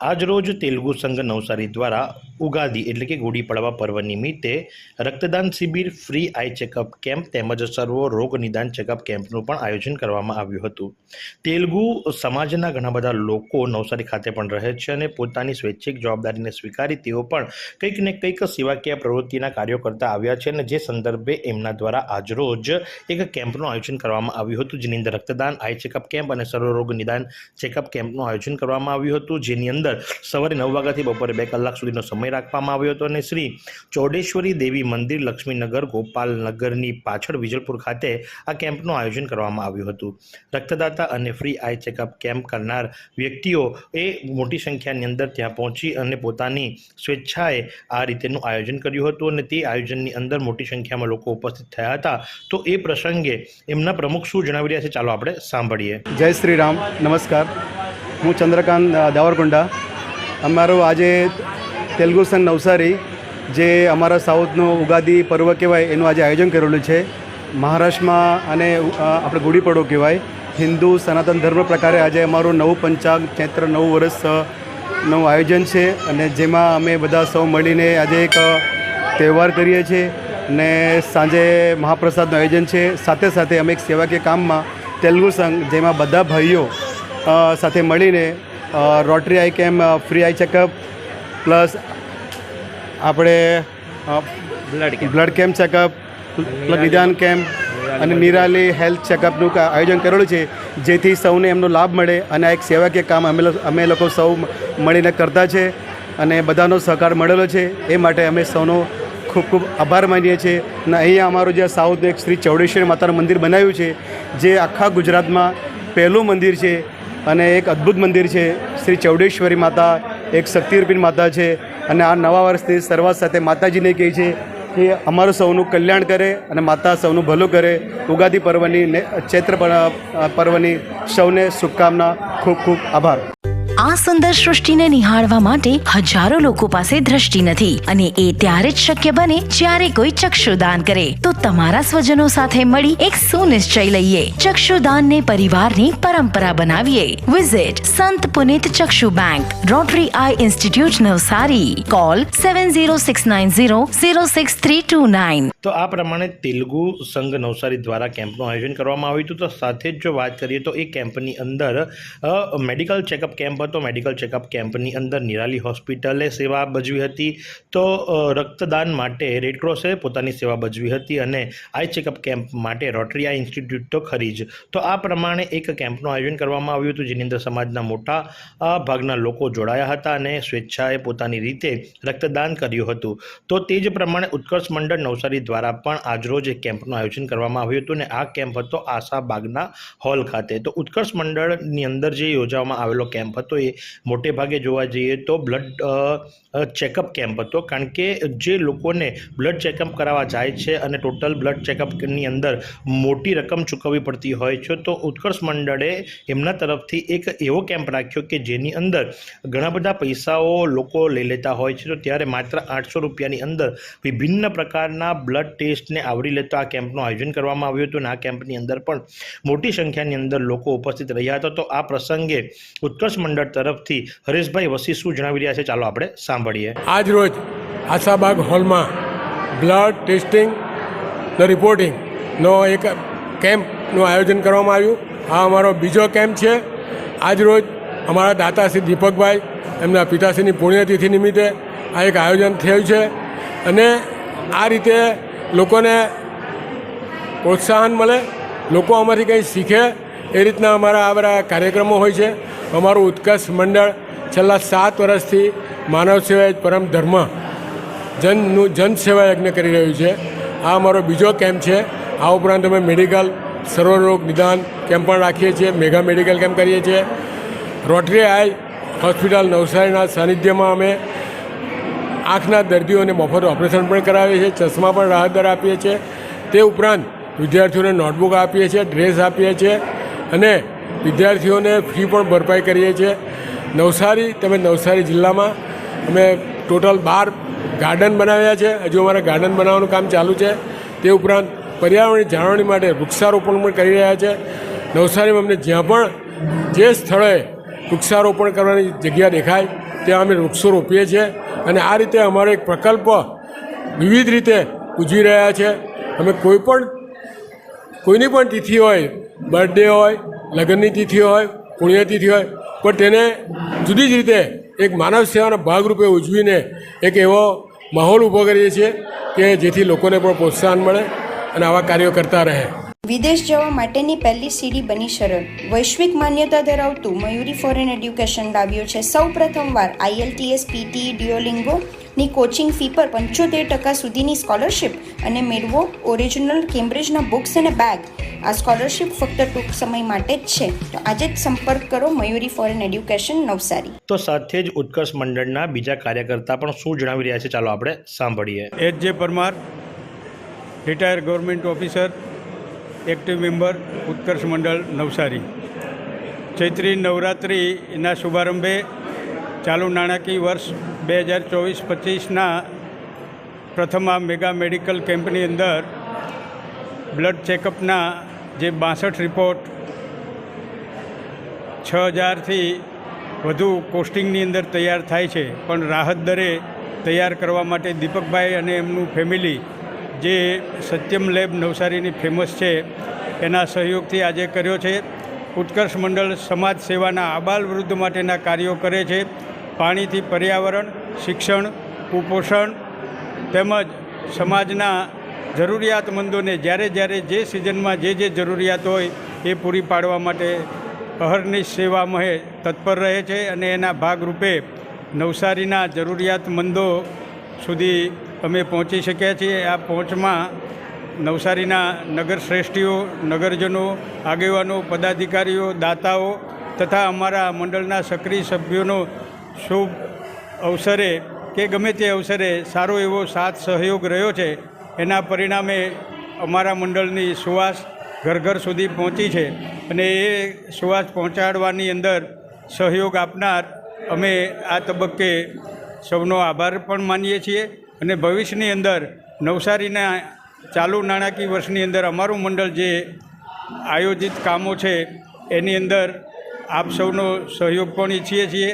આજરોજ તેલુગુ સંઘ નવસારી દ્વારા ઉગાદી એટલે કે ગુડી પડવા પર્વ નિમિત્તે રક્તદાન શિબિર, ફ્રી આઈ ચેકઅપ કેમ્પ તેમજ સર્વ રોગ નિદાન ચેકઅપ કેમ્પનું પણ આયોજન કરવામાં આવ્યું હતું. તેલુગુ સમાજના ઘણા બધા લોકો નવસારી ખાતે પણ રહે છે અને પોતાની સ્વૈચ્છિક જવાબદારીને સ્વીકારી તેઓ પણ કંઈક ને કંઈક સેવાકીય પ્રવૃત્તિના કાર્યો કરતા આવ્યા છે અને જે સંદર્ભે એમના દ્વારા આજરોજ એક કેમ્પનું આયોજન કરવામાં આવ્યું હતું, જેની અંદર રક્તદાન, આઈ ચેકઅપ કેમ્પ અને સર્વરોગ નિદાન ચેકઅપ કેમ્પનું આયોજન કરવામાં આવ્યું હતું, જેની અંદર સવારે નવ વાગ્યાથી બપોરે બે કલાક સુધીનો સમય રાખવામાં આવ્યો હતો અને શ્રી ચોડેશ્વરી દેવી મંદિર લક્ષ્મીનગર ગોપાલનગરની પાછળ વિજલપુર ખાતે આ કેમ્પનું આયોજન કરવામાં આવ્યું હતું. રક્તદાતા અને ફ્રી આઈ ચેકઅપ કેમ્પ કરનાર વ્યક્તિઓ એ મોટી સંખ્યાની અંદર ત્યાં પહોંચી અને પોતાની સ્વેચ્છાએ આ રીતેનું આયોજન કર્યું હતું અને તે આયોજનની અંદર મોટી સંખ્યામાં લોકો ઉપસ્થિત થયા હતા. તો એ પ્રસંગે એમના પ્રમુખ શું જણાવી રહ્યા છે ચાલો આપણે સાંભળીએ. જય શ્રી રામ. નમસ્કાર. હું ચંદ્રકાંત દાવરકુંડા. અમારું આજે તેલુગુ સંઘ નવસારી, જે અમારા સાઉથનો ઉગાદી પર્વ કહેવાય, એનું આજે આયોજન કરેલું છે. મહારાષ્ટ્રમાં અને આપણે ગુડી પડો કહેવાય. હિન્દુ સનાતન ધર્મ પ્રકારે આજે અમારું નવું પંચાંગ, ચૈત્ર નવું વર્ષનું આયોજન છે. અને જેમાં અમે બધા સૌ મળીને આજે એક તહેવાર કરીએ છીએ. ને સાંજે મહાપ્રસાદનું આયોજન છે. સાથે સાથે અમે એક સેવાકીય કામમાં તેલુગુ સંઘ, જેમાં બધા ભાઈઓ સાથે મળીને Rotary eye camp free eye checkup plus આપણે બ્લડ કેમ્પ. ચેકઅપ નિદાન કેમ્પ અને નિરાલી હેલ્થ ચેકઅપનું આયોજન કરેલું છે જેથી સૌને એમનો લાભ મળે અને આ એક સેવાકીય કામ અમે અમે લોકો સૌ મળીને કરતા છે અને બધાનો સહકાર મળેલો છે. એ માટે અમે સૌનો ખૂબ ખૂબ આભાર માનીએ છીએ. અને અહીંયા અમારું જે સાઉથ એક શ્રી ચૌડેશ્વરી માતાનું મંદિર બનાવ્યું છે જે આખા ગુજરાતમાં પહેલું મંદિર છે. અને એક અદ્ભુત મંદિર છે. શ્રી ચૌડેશ્વરી માતા, એક શક્તિરૂપી માતા છે અને આ નવા વર્ષની શરૂઆત સાથે માતાજીને કહે છે કે અમારું સૌનું કલ્યાણ કરે અને માતા સૌનું ભલું કરે. ઉગાદી પર્વની ને, ચૈત્ર પર્વની સૌને શુભકામના, ખૂબ ખૂબ આભાર. આ સુંદર સૃષ્ટિને નિહાળવા માટે હજારો લોકો પાસે દ્રષ્ટિ નથી અને એ ત્યારે જ શક્ય બને જ્યારે કોઈ ચક્ષુદાન કરે. તો તમારા સ્વજનો સાથે મળી એક સુનિશ્ચય લઈએ. ચક્ષુદાનને પરિવારની પરંપરા બનાવીએ. Visit Sant Punit Chakshu bank Rotary eye institute Navsari. Call seven zero six nine zero zero six three two nine તો આ પ્રમાણે તેલુગુ સંઘ નવસારી દ્વારા કેમ્પનું આયોજન કરવામાં આવ્યું હતું. તો સાથે જ જો વાત કરીએ તો એ કેમ્પની અંદર મેડિકલ ચેકઅપ કેમ્પ હતો. મેડિકલ ચેકઅપ કેમ્પની અંદર નિરાલી હોસ્પિટલે સેવા ભજવી હતી. તો રક્તદાન માટે રેડક્રોસે પોતાની સેવા ભજવી હતી અને આઈ ચેકઅપ કેમ્પ માટે રોટરી આઈ ઇન્સ્ટિટ્યૂટ તો ખરી જ. તો આ પ્રમાણે એક કેમ્પનું આયોજન કરવામાં આવ્યું હતું, જેની અંદર સમાજના મોટા ભાગના લોકો જોડાયા હતા અને સ્વેચ્છાએ પોતાની રીતે રક્તદાન કર્યું હતું. તો તે જ પ્રમાણે ઉત્કર્ષ મંડળ નવસારી દ્વારા પણ આજરોજ એક કેમ્પનું આયોજન કરવામાં આવ્યું હતું અને આ કેમ્પ હતો આશા બાગના હોલ ખાતે. તો ઉત્કર્ષ મંડળની અંદર જે યોજવામાં આવેલો કેમ્પ હતો મોટે ભાગે જોવા જઈએ તો બ્લડ ચેકઅપ કેમ્પ હતો. કારણ કે જે લોકોને બ્લડ ચેકઅપ કરાવવા જાય છે અને ટોટલ બ્લડ ચેકઅપની અંદર મોટી રકમ ચૂકવવી પડતી હોય છે, તો ઉત્કર્ષ મંડળે એમના તરફથી એક એવો કેમ્પ રાખ્યો કે જેની અંદર ઘણા બધા પૈસાઓ લોકો લઈ લેતા હોય છે. તો ત્યારે માત્ર આઠસો રૂપિયાની અંદર વિભિન્ન પ્રકારના બ્લડ ટેસ્ટને આવરી લેતો આ કેમ્પનું આયોજન કરવામાં આવ્યું હતું અને આ કેમ્પની અંદર પણ મોટી સંખ્યાની અંદર લોકો ઉપસ્થિત રહ્યા હતા. તો આ પ્રસંગે ઉત્કર્ષ મંડળ તરફથી હરેશભાઈ વસી શું જણાવી રહ્યા છે? ચાલો આપણે સાંભળીએ. આજ રોજ આશાબાગ હોલમાં બ્લડ ટેસ્ટિંગ ને રિપોર્ટિંગનો એક કેમ્પનું આયોજન કરવામાં આવ્યું. આ અમારો બીજો કેમ્પ છે. આજ રોજ અમારા દાતાશ્રી દીપકભાઈ, એમના પિતાશ્રીની પુણ્યતિથિ નિમિત્તે આ એક આયોજન થયું છે. અને આ રીતે લોકોને પ્રોત્સાહન મળે, લોકો આમાંથી કંઈ શીખે એ રીતના અમારા આ બધા કાર્યક્રમો હોય છે. અમારું ઉત્કર્ષ મંડળ છેલ્લા સાત વર્ષથી માનવ સેવા પરમ ધર્મ જનનું જન સેવા યજ્ઞ કરી રહ્યું છે. આ અમારો બીજો કેમ્પ છે. આ ઉપરાંત અમે મેડિકલ સર્વરોગ નિદાન કેમ્પ પણ રાખીએ છીએ. મેગા મેડિકલ કેમ્પ કરીએ છીએ. રોટરી આઈ હોસ્પિટલ નવસારીના સાનિધ્યમાં અમે આંખના દર્દીઓને મફત ઓપરેશન પણ કરાવીએ છીએ. ચશ્મા પણ રાહત દર આપીએ છીએ. તે ઉપરાંત વિદ્યાર્થીઓને નોટબુક આપીએ છીએ, ડ્રેસ આપીએ છીએ. અને વિદ્યાર્થીઓને ફી પણ ભરપાઈ કરીએ છીએ. નવસારી, તમે નવસારી જિલ્લામાં અમે ટોટલ બાર ગાર્ડન બનાવ્યા છે. હજુ અમારે ગાર્ડન બનાવવાનું કામ ચાલુ છે. તે ઉપરાંત પર્યાવરણની જાળવણી માટે વૃક્ષારોપણ પણ કરી રહ્યા છે. નવસારીમાં અમને જ્યાં પણ જે સ્થળે વૃક્ષારોપણ કરવાની જગ્યા દેખાય, ત્યાં અમે વૃક્ષો રોપીએ છીએ. અને આ રીતે અમારો એક પ્રકલ્પ વિવિધ રીતે ઉજવી રહ્યા છે. અમે કોઈ પણ, કોઈની પણ તિથિ હોય બર્થડે હોય, લગ્નની તિથિ હોય, પુણ્યતિથિ હોય, પણ તેને જુદી જ રીતે એક માનવ સેવાના ભાગરૂપે ઉજવીને એક એવો માહોલ ઊભો કરીએ છીએ કે જેથી લોકોને પણ પ્રોત્સાહન મળે અને આવા કાર્યો કરતા રહે. વિદેશ જવા માટેની પહેલી સીડી બની સરળ વૈશ્વિક માન્યતા ધરાવતું મયુરી ફોરેન એડ્યુકેશન લાવ્યું છે. સૌ પ્રથમવાર આઈએલટીએસ પીટી ડિયોલિંગો ની કોચિંગ ફી પર પંચોતેર ટકા સુધીની સ્કોલરશિપ અને મેળવો ઓરિજિનલ કેમ્બ્રિજના બુક્સ અને બેગ આ સ્કોલરશિપ ફક્ત ટૂંક સમય માટે જ છે. તો આજે જ સંપર્ક કરો મયુરી ફોરેન એડ્યુકેશન નવસારી. તો સાથે જ ઉત્કર્ષ મંડળના બીજા કાર્યકર્તા પણ શું જણાવી રહ્યા છે? ચાલો આપણે સાંભળીએ. H J Parmar retire government officer active member Utkarsh Mandal Navsari. Chaitri નવરાત્રિના શુભારંભે ચાલુ નાણાકીય વર્ષ બે હજાર ચોવીસ પચીસના પ્રથમ આ મેગા મેડિકલ કેમ્પની અંદર બ્લડ ચેકઅપના જે બાસઠ રિપોર્ટ છ હજારથી વધુ કોસ્ટિંગની અંદર તૈયાર થાય છે. પણ રાહત દરે તૈયાર કરવા માટે દીપકભાઈ અને એમનું ફેમિલી જે સત્યમ લેબ નવસારીની ફેમસ છે, એના સહયોગથી આજે કર્યો છે. ઉત્કર્ષ મંડળ સમાજ સેવાના આબાલ વૃદ્ધ માટેના કાર્યો કરે છે. પાણીથી પર્યાવરણ, શિક્ષણ, કુપોષણ તેમજ સમાજના જરૂરિયાતમંદોને જ્યારે જ્યારે જે સિઝનમાં જે જે જરૂરિયાત હોય એ પૂરી પાડવા માટે અહરની સેવામાં તત્પર રહે છે અને એના ભાગરૂપે નવસારીના જરૂરિયાતમંદો સુધી અમે પહોંચી શક્યા છીએ આ પહોંચમાં નવસારીના નગર શ્રેષ્ઠીઓ, નગરજનો, આગેવાનો, પદાધિકારીઓ, દાતાઓ તથા અમારા મંડળના સક્રિય સભ્યોનો શુભ અવસરે કે ગમે તે અવસરે સારો એવો સાથ સહયોગ રહ્યો છે, એના પરિણામે અમારા મંડળની સુવાસ ઘર ઘર સુધી પહોંચી છે અને એ સુવાસ પહોંચાડવાની અંદર સહયોગ આપનાર અમે આ તબક્કે સૌનો આભાર પણ માનીએ છીએ. અને ભવિષ્યની અંદર નવસારીના ચાલુ નાણાકીય વર્ષની અંદર અમારું મંડળ જે આયોજિત કામો છે, એની અંદર આપ સૌનો સહયોગ પણ ઈચ્છીએ છીએ.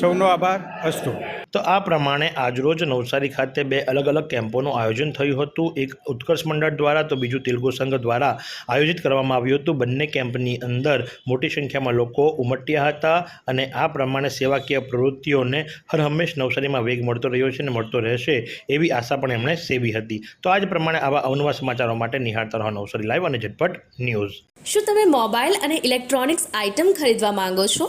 સૌનો આભાર અસ્તુ. તો આ પ્રમાણે આજરોજ નવસારી ખાતે બે અલગ અલગ કેમ્પોનું આયોજન થયું હતું. એક ઉત્કર્ષ મંડળ દ્વારા તો બીજું તેલુગુ સંઘ દ્વારા આયોજિત કરવામાં આવ્યું હતું. બંને કેમ્પની અંદર મોટી સંખ્યામાં લોકો ઉમટ્યા હતા અને આ પ્રમાણે સેવાકીય પ્રવૃત્તિઓને હર હંમેશ નવસારીમાં વેગ મળતો રહ્યો છે અને મળતો રહેશે એવી આશા પણ એમણે સેવી હતી. તો આજ પ્રમાણે આવા અવનવા સમાચારો માટે નિહાળતા રહો નવસારી લાઈવ અને ઝટપટ ન્યૂઝ. શું તમે મોબાઈલ અને ઇલેક્ટ્રોનિક્સ આઇટમ ખરીદવા માંગો છો?